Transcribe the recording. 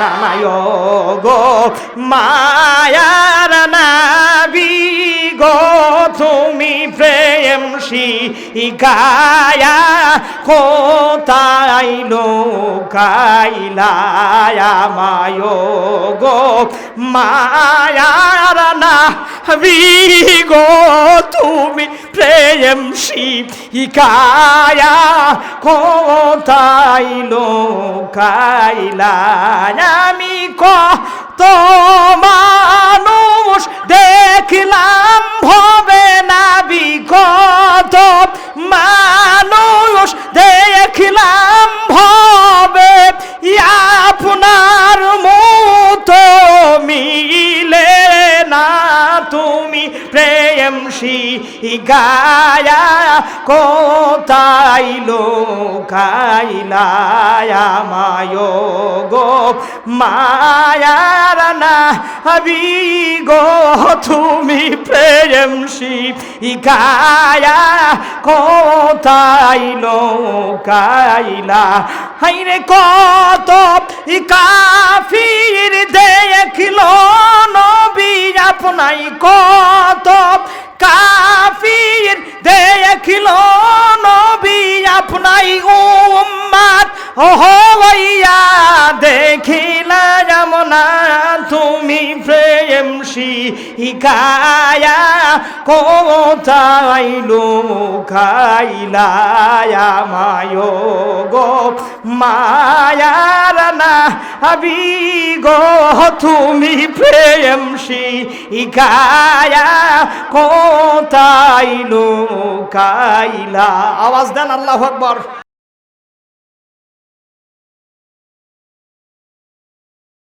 নানায় গো, মায়ার নাবি গো, তুমি প্রেম শিকায়া কোথায় লোকাইলায়া মায় গো, মায়ার নাবি গো, তুমি প্রেম শিকায়া কোথায় লোকাইলা আমি কত মানুষ দেখলাম, হবে না বিকত মানুষ দেখলাম, হবে আপনার মতো মিলে না তুমি প্রেম শিগায়া কোথায় লোকাইলায়া মায় গো? মায়ার না হবি গো, তুমি প্রেম শিগায়া কোথায় লোকাইলা হাইরে কত কাফির কত কাফির যমনা তুমি প্রেম শিকায়া কোথায় লোকাইলা মায় গো? মায়ার না হবি গো, তুমি প্রেম শিকায়া কোথায় লোকাইলা? আওয়াজ দেন আল্লাহ আকবর।